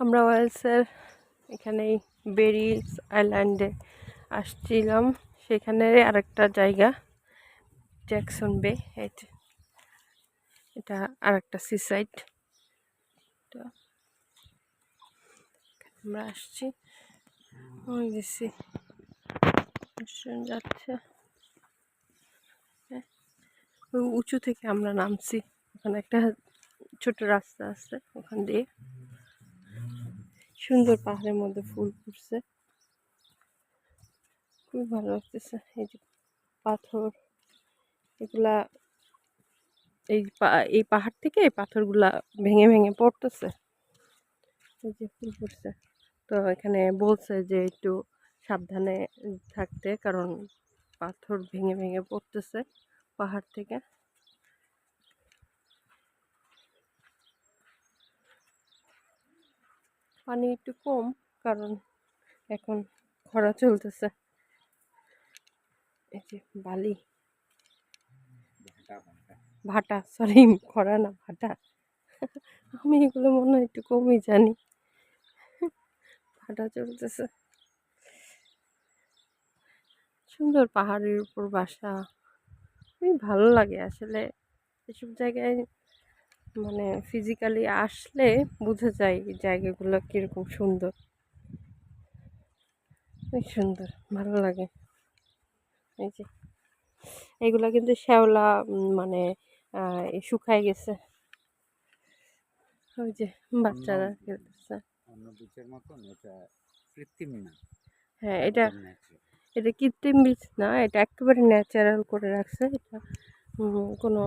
আমরা ওয়েলসের এখানেই বেরিজ আইল্যান্ডে আসছিলাম। সেখানে আরেকটা জায়গা জ্যাকসন বে। এটা আরেকটা সি সাইড আমরা আসছি। ওই গেছি যাচ্ছে। হ্যাঁ, উঁচু থেকে আমরা নামছি। ওখানে একটা ছোট রাস্তা আছে ওখান দিয়ে। সুন্দর পাহাড়ের মধ্যে ফুল ফুটছে। খুবই ভালো লাগতেছে। এই যে পাথর, এগুলা এই এই পাহাড় থেকে এই পাথরগুলা ভেঙে ভেঙে পড়তেছে। এই যে ফুল ফুটছে। তো এখানে বলছে যে একটু সাবধানে থাকতে, কারণ পাথর ভেঙে ভেঙে পড়তেছে পাহাড় থেকে। পানি একটু কম কারণ এখন খরা চলতেছে। এই যে বালি। ভাটা সরি খরা না ভাটা। আমি এগুলো মনে হয় একটু কমই জানি। ভাটা চলতেছে। সুন্দর পাহাড়ের উপর বাসা। খুবই ভালো লাগে আসলে। এসব জায়গায় মানে ফিজিক্যালি আসলে বোঝা যায় জায়গাগুলো কীরকম সুন্দর। অনেক সুন্দর ভালো লাগে। এই যে এগুলা কিন্তু শ্যাওলা মানে শুকায় গেছে। ওই যে বাচ্চারা খেলতেছে। হ্যাঁ এটা এটা কৃত্রিম বীজ না এটা একেবারে ন্যাচারাল করে রাখছে। এটা কোনো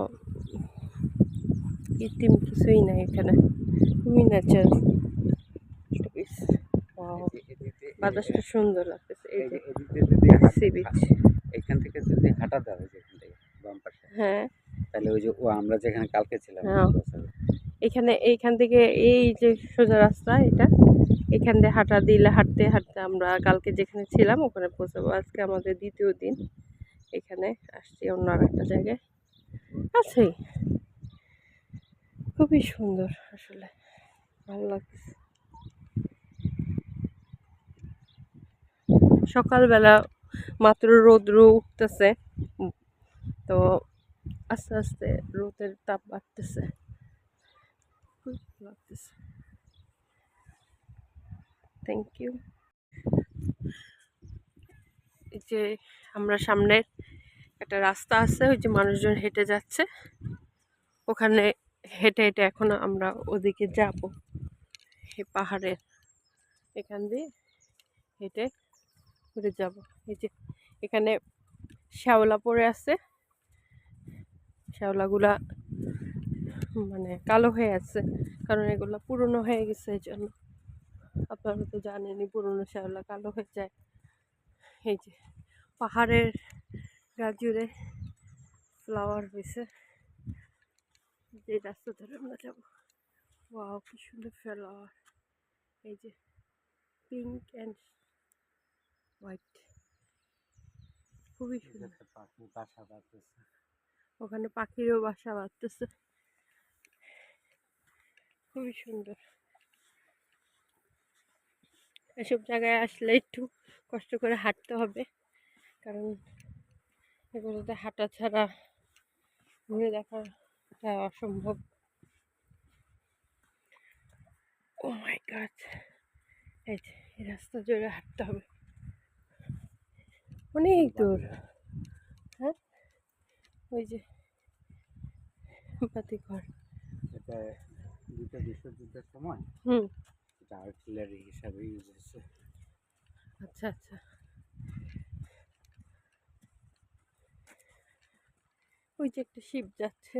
কৃত্রিম কিছুই নাই এখানে। খুবই ন্যাচারাল বাতাসটা সুন্দর লাগতেছে। এই যে সি বিচ এখান থেকে যদি হাঁটা দেওয়া হয় যেখান থেকে বাম পাশে। হ্যাঁ। তাহলে ওই যে ও আমরা যেখানে কালকে ছিলাম হ্যাঁ। এখানে এইখান থেকে এই যে সোজা রাস্তা এটা এখান দিয়ে হাঁটা দিলে হাঁটতে হাঁটতে আমরা কালকে যেখানে ছিলাম ওখানে পৌঁছাবো। আজকে আমাদের দ্বিতীয় দিন। এখানে আসছি অন্য আর একটা জায়গায়। আছেই। খুবই সুন্দর আসলে। ভালো লাগছে সকালবেলা মাত্র রৌদ্র উঠতেছে। তো আস্তে আস্তে রোদের তাপ বাড়তেছে। লাগতেছে। থ্যাংক ইউ এই যে আমরা সামনের একটা রাস্তা আছে, ওই যে মানুষজন হেঁটে যাচ্ছে। ওখানে হেঁটে হেঁটে এখন আমরা ওদিকে যাব। এই পাহাড়ের এখান দিয়ে হেঁটে ঘুরে যাব। এই যে এখানে শ্যাওলা পড়ে আছে। শ্যাওলাগুলা মানে কালো হয়ে আছে, কারণ এগুলো পুরনো হয়ে গেছে এই জন্য। আপনারা তো জানেনই পুরনো শ্যাওলা কালো হয়ে যায়। এই যে পাহাড়ের গাজুরে ফ্লাওয়ার হয়েছে। যে রাস্তা ধরে আমরা যাব। ওয়াও কি সুন্দর ফ্লাওয়ার এই যে পিঙ্ক অ্যান্ড হোয়াইট খুবই সুন্দর। পাখি বাসা বাঁধতেছে। ওখানে পাখিরও বাসা বাঁধতেছে। খুবই সুন্দর। এসব জায়গায় আসলে একটু কষ্ট করে হাঁটতে হবে। কারণ এগুলোতে হাঁটা ছাড়া ঘুরে দেখাটা অসম্ভব। ও মাই গড এই যে এই রাস্তা জুড়ে হাঁটতে হবে। অনেক দূর। হ্যাঁ? ওই যে বাতি ঘর। এটা দ্বিতীয় বিশ্বযুদ্ধের সময়? হুম। এটা আর্টিলারি হিসাবে ইউজ হচ্ছে আচ্ছা আচ্ছা। ওই যে একটা শিপ যাচ্ছে।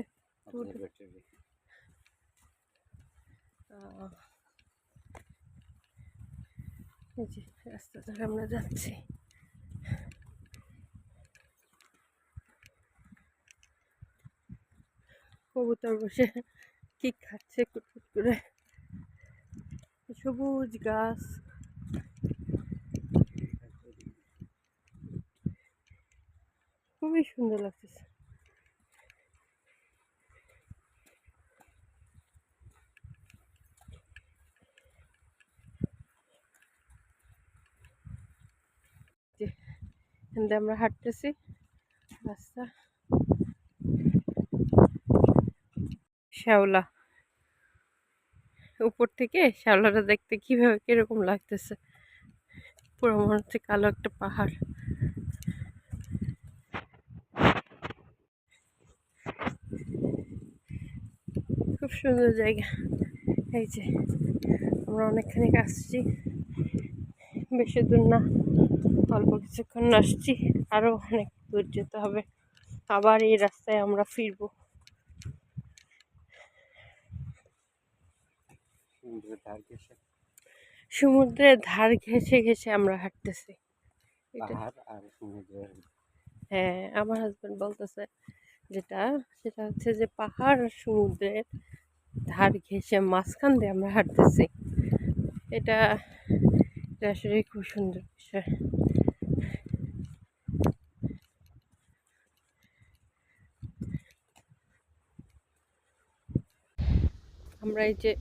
এই যে রাস্তা ধরে আমরা যাচ্ছি। কবুতর বসে কি খাচ্ছে কুটকুট করে। সবুজ গাছ। খুবই সুন্দর লাগতেছে। এখান দিয়ে আমরা হাঁটতেছি। রাস্তা। শ্যাওলা। উপর থেকে শ্যাওলাটা দেখতে কীভাবে কীরকম লাগতেছে। পুরো মনে হচ্ছে কালো একটা পাহাড়। খুব সুন্দর জায়গা। এই যে, আমরা অনেকখানি আসছি বেশি দূর না। অল্প কিছুক্ষণ আসছি। আরও অনেক দূর যেতে হবে। আবার এই রাস্তায় আমরা ফিরবো। সমুদ্রের ধার ঘেঁষে। ঘেঁষে আমরা হাঁটতেছি। হ্যাঁ আমার হাজব্যান্ড বলতেছে যেটা সেটা হচ্ছে যে পাহাড় আর সমুদ্রের ধার ঘেঁষে মাঝখান দিয়ে আমরা হাঁটতেছি। এটা এটা আসলে খুব সুন্দর বিষয়। আমরা এই যে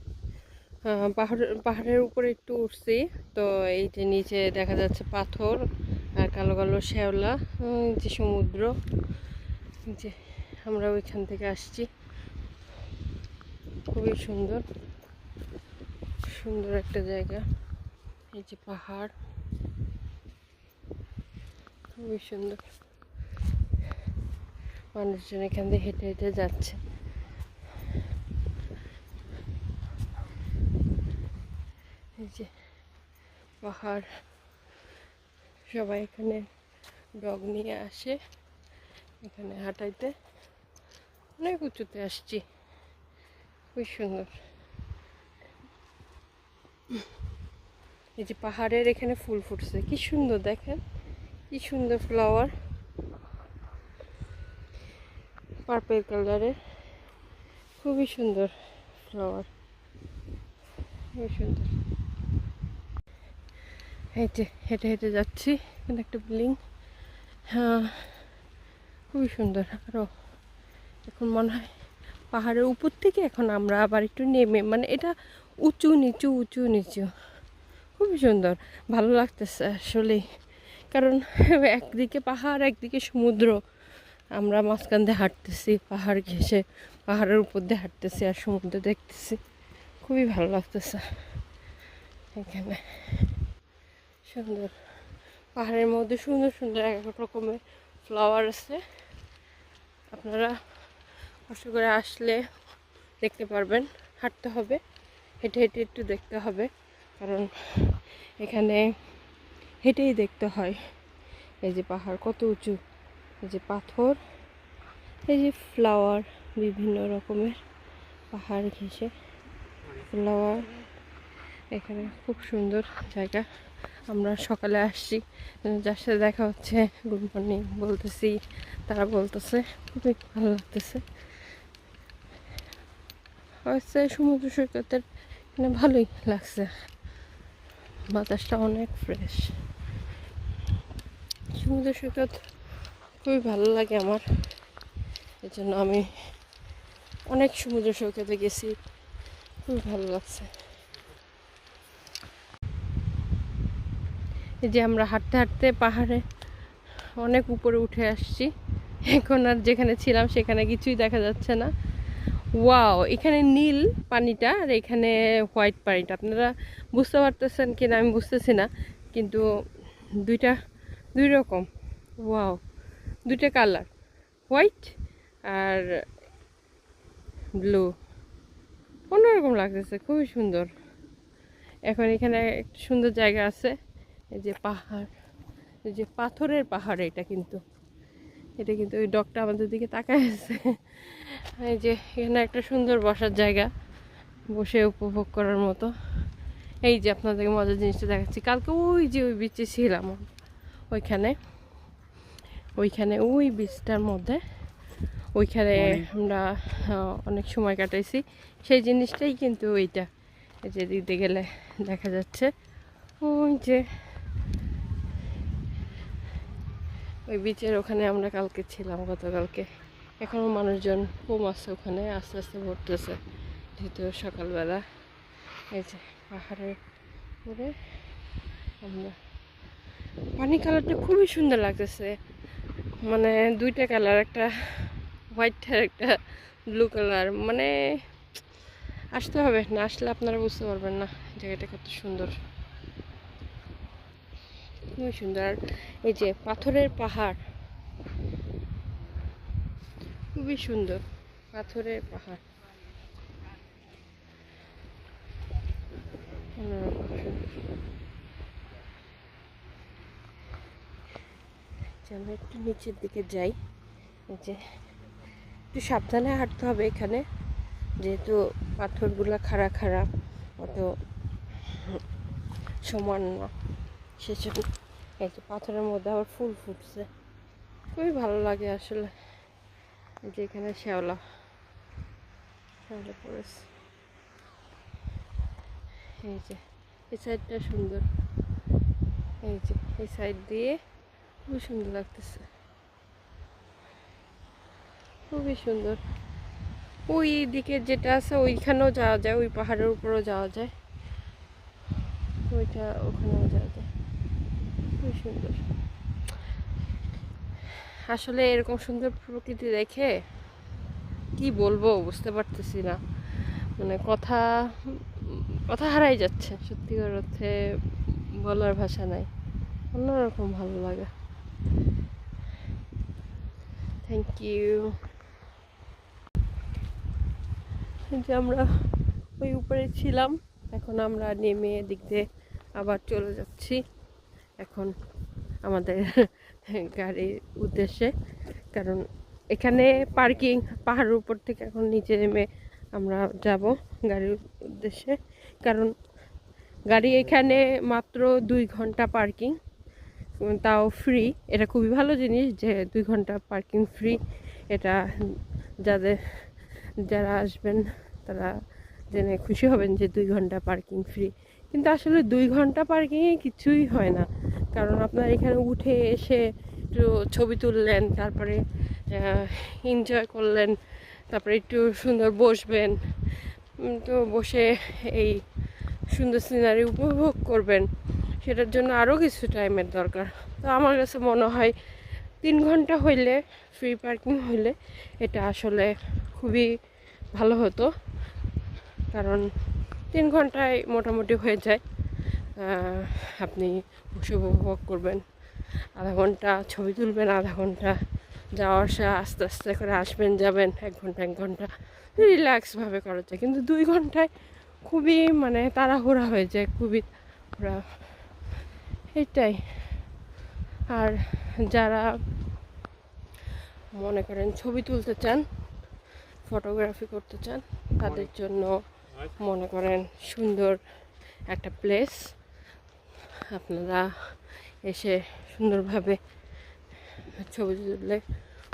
পাহাড়, পাহাড়ের উপরে একটু উঠছি। তো এই যে নিচে দেখা যাচ্ছে পাথর আর কালো কালো শ্যাওলা যে সমুদ্র। যে আমরা ওইখান থেকে আসছি। খুবই সুন্দর সুন্দর একটা জায়গা। এই যে পাহাড়। খুবই সুন্দর। মানুষজন এখান দিয়ে হেঁটে হেঁটে যাচ্ছে। যে পাহাড়। সবাই এখানে ডগ নিয়ে আসে, এখানে হাঁটাইতে। অনেক উঁচুতে আসছি খুব সুন্দর। এই যে পাহাড়ের এখানে ফুল ফুটছে, কি সুন্দর দেখেন, কি সুন্দর ফ্লাওয়ার। পার্পেল কালারের, খুবই সুন্দর ফ্লাওয়ার, খুবই সুন্দর। এই যে হেঁটে হেঁটে যাচ্ছি, এখানে একটা বিল্ডিং হ্যাঁ খুবই সুন্দর আরও এখন মনে হয় পাহাড়ের উপর থেকে এখন আমরা আবার একটু নেমে মানে এটা উঁচু নিচু উঁচু নিচু। খুবই সুন্দর, ভালো লাগতেছে আসলেই কারণ একদিকে পাহাড়, একদিকে সমুদ্র। আমরা মাঝখান দিয়ে হাঁটতেছি, পাহাড় ঘেঁষে, পাহাড়ের উপর দিয়ে হাঁটতেছি আর সমুদ্র দেখতেছি। খুবই ভালো লাগতেছে এখানে। সুন্দর। পাহাড়ের মধ্যে সুন্দর সুন্দর এক এক রকমের ফ্লাওয়ার আছে। আপনারা কষ্ট করে আসলে দেখতে পারবেন, হাঁটতে হবে, হেঁটে হেঁটে একটু দেখতে হবে। কারণ এখানে হেঁটেই দেখতে হয়। এই যে পাহাড় কত উঁচু, এই যে পাথর, এই যে ফ্লাওয়ার বিভিন্ন রকমের পাহাড় ঘেঁষে ফ্লাওয়ার এখানে খুব সুন্দর জায়গা। আমরা সকালে আসছি। যার সাথে দেখা হচ্ছে গুড মর্নিং বলতেছি, তারা বলতেছে, খুবই ভালো লাগতেছে। হচ্ছে সমুদ্র সৈকতের এখানে ভালোই লাগছে। বাতাসটা অনেক ফ্রেশ সমুদ্র সৈকত খুবই ভালো লাগে আমার। এই জন্য আমি অনেক সমুদ্র সৈকতে গেছি। খুবই ভালো লাগছে। এই যে আমরা হাঁটতে হাঁটতে পাহাড়ে অনেক উপরে উঠে আসছি। এখন আর যেখানে ছিলাম সেখানে কিছুই দেখা যাচ্ছে না। ওয়াও, এখানে নীল পানিটা আর এখানে হোয়াইট পানিটা। আপনারা বুঝতে পারতেছেন কিনা আমি বুঝতেছি না, কিন্তু দুইটা, দুই রকম। ওয়াও, দুইটা কালার, হোয়াইট আর ব্লু। অন্যরকম লাগতেছে, খুবই সুন্দর। এখন এখানে একটা সুন্দর জায়গা আছে। এই যে পাহাড় এই যে পাথরের পাহাড় এটা কিন্তু। এটা কিন্তু ওই ডগটা আমাদের দিকে তাকায় আছে। এই যে এখানে একটা সুন্দর বসার জায়গা বসে উপভোগ করার মতো। এই যে আপনাদেরকে মজার জিনিসটা দেখাচ্ছি। কালকে ওই যে ওই বিচে ছিলাম ওইখানে। ওইখানে ওই বিচটার মধ্যে ওইখানে আমরা অনেক সময় কাটাইছি। সেই জিনিসটাই কিন্তু ওইটা। এই যে গেলে দেখা যাচ্ছে। ওই যে ওই বিচের ওখানে আমরা কালকে ছিলাম গতকালকে। এখনও মানুষজন কম আছে ওখানে, আস্তে আস্তে ভরতেছে যেহেতু সকালবেলা। এই যে পাহাড়ের উপরে আমরা পানি কালারটা খুবই সুন্দর লাগতেছে। মানে দুইটা কালার একটা হোয়াইট আর একটা ব্লু কালার মানে আসতে হবে না, আসলে আপনারা বুঝতে পারবেন না জায়গাটা কত সুন্দর। খুবই সুন্দর। এই যে পাথরের পাহাড়। খুবই সুন্দর পাথরের পাহাড়। আমরা একটু নিচের দিকে যাই। যে একটু সাবধানে হাঁটতে হবে এখানে। যেহেতু পাথরগুলো খাড়া খাড়া, অত সমান না। সেজন্য এই যে পাথরের মধ্যে আবার ফুল ফুটছে। খুবই ভালো লাগে আসলে যে এখানে শ্যাওলা শ্যাওলা পড়েছে। এই যে, এই সাইডটা সুন্দর। এই যে, এই সাইড দিয়ে খুবই সুন্দর লাগতেছে। খুবই সুন্দর। ওই দিকে যেটা আছে ওইখানেও যাওয়া যায়, ওই পাহাড়ের উপরেও যাওয়া যায়। ওইটা ওখানেও যাওয়া যায়। খুবই সুন্দর। আসলে এরকম সুন্দর প্রকৃতি দেখে কি বলব বুঝতে পারতেছি না। মানে কথা কথা হারাই যাচ্ছে সত্যিকার অর্থে বলার ভাষা নাই। অন্যরকম ভালো লাগে। থ্যাংক ইউ যে আমরা ওই উপরে ছিলাম, এখন আমরা নেমে এদিক দিয়ে আবার চলে যাচ্ছি। এখন আমাদের গাড়ির উদ্দেশ্যে। কারণ এখানে পার্কিং, পাহাড়ের উপর থেকে এখন নিচে নেমে আমরা যাব গাড়ির উদ্দেশ্যে। কারণ গাড়ি এখানে মাত্র দুই ঘণ্টা পার্কিং, তাও ফ্রি। এটা খুবই ভালো জিনিস যে দুই ঘণ্টা পার্কিং ফ্রি। এটা যাদের, যারা আসবেন তারা জেনে খুশি হবেন যে দুই ঘণ্টা পার্কিং ফ্রি। কিন্তু আসলে দুই ঘণ্টা পার্কিংয়ে কিছুই হয় না। কারণ আপনার এখানে উঠে এসে একটু ছবি তুললেন, তারপরে এনজয় করলেন, তারপরে একটু সুন্দর বসবেন তো বসে এই সুন্দর সিনারি উপভোগ করবেন। সেটার জন্য আরও কিছু টাইমের দরকার। তো আমার কাছে মনে হয় তিন ঘণ্টা হইলে ফ্রি পার্কিং হইলে এটা আসলে খুবই ভালো হতো। কারণ তিন ঘন্টায় মোটামুটি হয়ে যায়। আপনি বসে উপভোগ করবেন। আধা ঘণ্টা ছবি তুলবেন, আধা ঘণ্টা যাওয়া আসা আস্তে আস্তে করে আসবেন, যাবেন, এক ঘণ্টা এক ঘণ্টা রিল্যাক্সভাবে করা যায়। কিন্তু দুই ঘন্টায় খুবই মানে তাড়াহুড়া হয়ে যায়, খুবই ওরা এটাই। আর যারা মনে করেন ছবি তুলতে চান ফটোগ্রাফি করতে চান, তাদের জন্য মনে করেন সুন্দর একটা প্লেস আপনারা এসে সুন্দরভাবে ছবি তুললে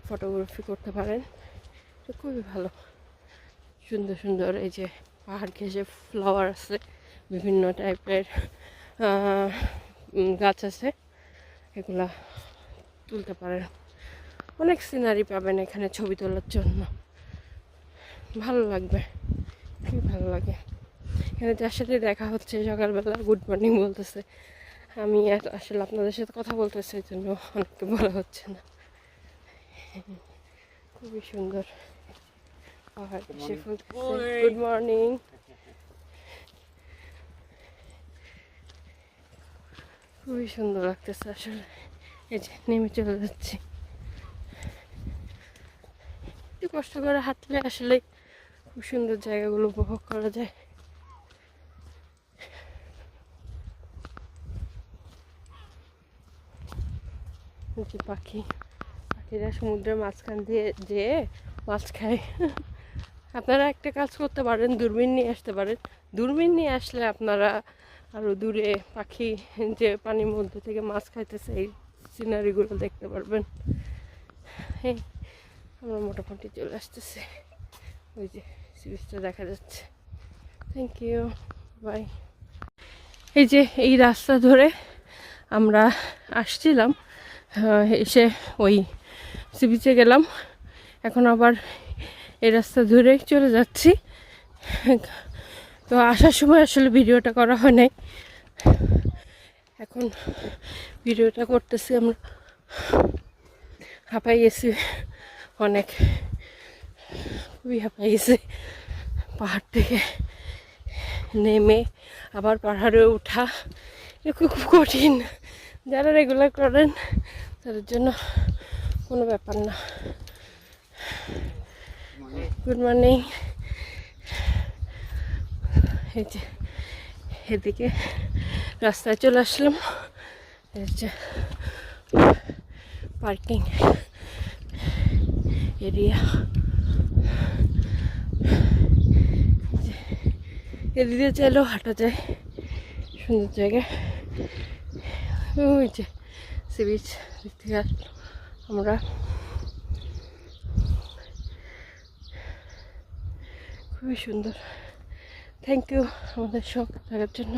ফটোগ্রাফি করতে পারেন। তো খুবই ভালো। সুন্দর সুন্দর এই যে পাহাড় ঘেঁষে ফ্লাওয়ার আছে, বিভিন্ন টাইপের গাছ আছে, এগুলা তুলতে পারেন। অনেক সিনারি পাবেন এখানে ছবি তোলার জন্য। ভালো লাগবে, খুবই ভালো লাগে। এখানে যার সাথে দেখা হচ্ছে সকালবেলা গুড মর্নিং বলতেছে। আমি আর আসলে আপনাদের সাথে কথা বলতেছি এই জন্য অনেককে বলা হচ্ছে না। খুবই সুন্দর ফুলতেছে গুড মর্নিং খুবই সুন্দর লাগতেছে আসলে। এই যে নেমে চলে যাচ্ছি। একটু কষ্ট করে হাঁটলে আসলে খুব সুন্দর জায়গাগুলো উপভোগ করা যায়। পাখি। পাখিরা সমুদ্রের মাঝখান দিয়ে যেয়ে মাছ খায়। আপনারা একটা কাজ করতে পারেন, দূরবীন নিয়ে আসতে পারেন। দূরবীন নিয়ে আসলে আপনারা আরও দূরে পাখি যে পানির মধ্যে থেকে মাছ খাইতেছে, এই সিনারিগুলো দেখতে পারবেন। এই, আমরা মোটামুটি চলে আসতেছে। ওই যে সিরিজটা দেখা যাচ্ছে। থ্যাংক ইউ বাই এই যে, এই রাস্তা ধরে আমরা আসছিলাম। এসে ওই সি বিচে গেলাম। এখন আবার এই রাস্তা ধরে চলে যাচ্ছি। তো আসার সময় আসলে ভিডিওটা করা হয় নাই। এখন ভিডিওটা করতেছি আমরা। হাঁপাই গেছি অনেক। খুবই হাঁপাই গেছি। পাহাড় থেকে নেমে আবার পাহাড়ে ওঠা এ খুব কঠিন। যারা রেগুলার করেন, তাদের জন্য কোনো ব্যাপার না। গুড মর্নিং এই যে এদিকে রাস্তায় চলে আসলাম। এই যে পার্কিং এরিয়া এদিকে চাইলেও হাঁটা যায়। সুন্দর জায়গায় ওই যে সি বিচ দেখতে আমরা খুবই সুন্দর। থ্যাংক ইউ আমাদের শখ থাকার জন্য।